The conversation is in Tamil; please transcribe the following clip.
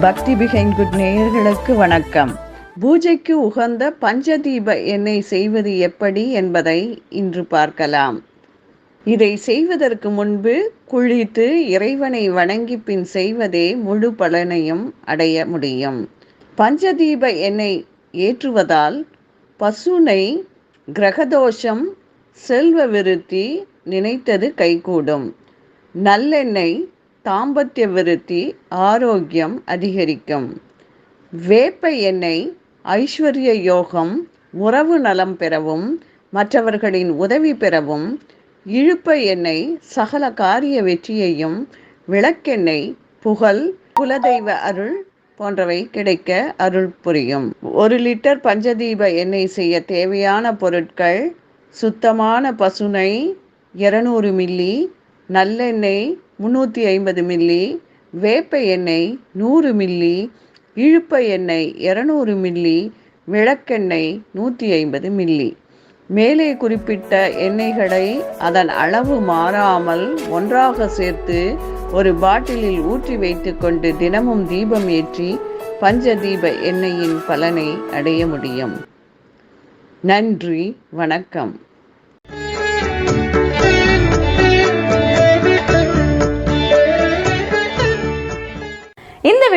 பக்தி பிகைன் குட் நேயர்களுக்கு வணக்கம். பூஜைக்கு உகந்த பஞ்சதீப எண்ணெய் செய்வது எப்படி என்பதை இன்று பார்க்கலாம். இதை செய்வதற்கு முன்பு குளித்து இறைவனை வணங்கி பின் செய்வதே முழு பலனையும் அடைய முடியும். பஞ்சதீப எண்ணெய் ஏற்றுவதால் பசுனை கிரகதோஷம் செல்வ விருத்தி நினைத்தது கைகூடும். நல்லெண்ணெய் தாம்பத்திய விருத்தி ஆரோக்கியம் அதிகரிக்கும். வேப்ப எண்ணெய் ஐஸ்வர்ய யோகம் உறவு நலம் பெறவும் மற்றவர்களின் உதவி பெறவும் இழுப்ப எண்ணெய் சகல காரிய வெற்றியையும் விளக்கெண்ணெய் புகழ் குலதெய்வ அருள் போன்றவை கிடைக்க அருள் புரியும். ஒரு லிட்டர் பஞ்சதீப எண்ணெய் செய்ய தேவையான பொருட்கள் சுத்தமான பசுனை இருநூறு மில்லி நல்லெண்ணெய் முந்நூற்றி ஐம்பது மில்லி வேப்ப எண்ணெய் நூறு மில்லி இழுப்ப எண்ணெய் இரநூறு மில்லி விளக்கெண்ணெய் நூற்றி ஐம்பது மில்லி. மேலே குறிப்பிட்ட எண்ணெய்களை அதன் அளவு மாறாமல் ஒன்றாக சேர்த்து ஒரு பாட்டிலில் ஊற்றி வைத்துக்கொண்டு தினமும் தீபம் ஏற்றி பஞ்சதீப எண்ணெயின் பலனை அடைய முடியும். நன்றி வணக்கம்.